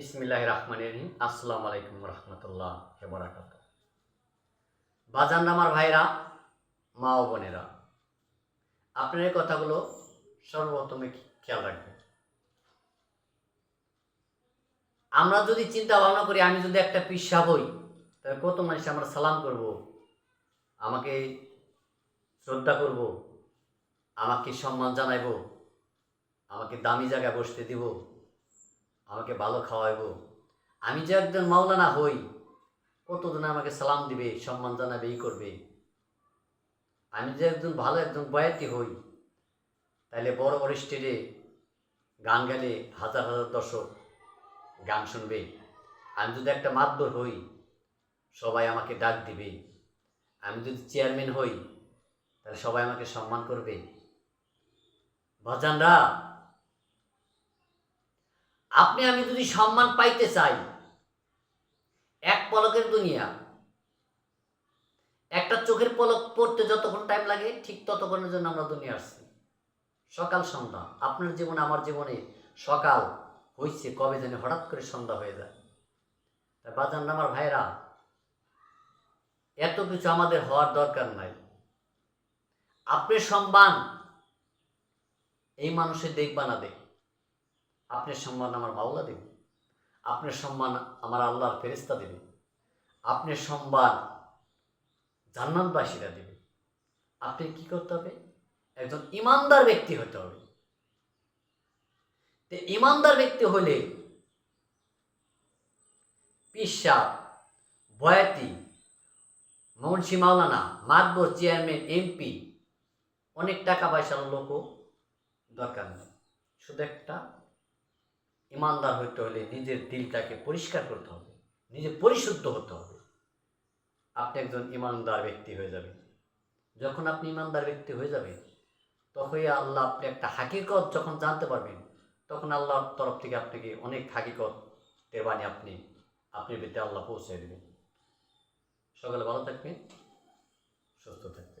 বিসমিল্লাহ রহমান রহিম। আসসালামু আলাইকুম রহমতুল্লাহ হেবরাকাত বাজান আমার ভাইরা, মা ও বোনেরা, আপনার এই কথাগুলো সর্বপ্রথমে খেয়াল রাখবেন। আমরা যদি চিন্তা ভাবনা করি, আমি যদি একটা পিসা হই তাহলে কত মানুষ আমরা সালাম করব? আমাকে শ্রদ্ধা করব? আমাকে সম্মান জানাইব? আমাকে দামি জায়গায় বসতে দিব? আমাকে ভালো খাওয়াইব। আমি যে একজন মাওলানা হই কতজন আমাকে সালাম দিবে, সম্মান জানাবে এই করবে? আমি যে একজন ভালো একজন বয়াতি হই তাহলে বড় বড় স্টেজে গান গেলে হাজার হাজার দর্শক গান শুনবে। আমি যদি একটা মাতবর হই, সবাই আমাকে ডাক দিবে। আমি যদি চেয়ারম্যান হই তাহলে সবাই আমাকে সম্মান করবে। ভজানরা আপনি, আমি যদি সম্মান পাইতে চাই, এক পলকের দুনিয়া, একটা চোখের পলক পড়তে যতক্ষণ টাইম লাগে, ঠিক ততক্ষণের জন্য আমরা দুনিয়া আসছি। সকাল সন্ধ্যা, আপনার জীবনে আমার জীবনে সকাল হয়েছে কবে জানি হঠাৎ করে সন্ধ্যা হয়ে যায়। তা বাজান আমার ভাইরা, এত কিছু আমাদের হওয়ার দরকার নাই। আপনি সম্মান, এই মানুষের দেখবা না দেখ আপনার সম্মান আমার মাওলা দেবে। আপনার সম্মান আমার আল্লাহর ফেরিস্তা দেবে। আপনার সম্মান জান্নাতবাসীরা দেবে। আপনি কি করতে হবে? একজন ইমানদার ব্যক্তি হতে হবে। তো ইমানদার ব্যক্তি হলে পিসা বয়াতি মুন্সি মাওলানা, মাতবর চেয়ারম্যান, এমপি, অনেক টাকা পয়সার লোকও দরকার নেই। শুধু একটা ইমানদার হইতে হলে নিজের দিলটাকে পরিষ্কার করতে হবে, নিজে পরিশুদ্ধ হতে হবে। আপনি একজন ইমানদার ব্যক্তি হয়ে যাবেন। যখন আপনি ইমানদার ব্যক্তি হয়ে যাবেন, তখনই আল্লাহ আপনি একটা হাকিকত যখন জানতে পারবেন, তখন আল্লাহর তরফ থেকে আপনাকে অনেক হাকিকত বাণী আপনি আপনি ভিতরে আল্লাহ পৌঁছে দেবেন। সকালে ভালো থাকবেন, সুস্থ থাকবেন।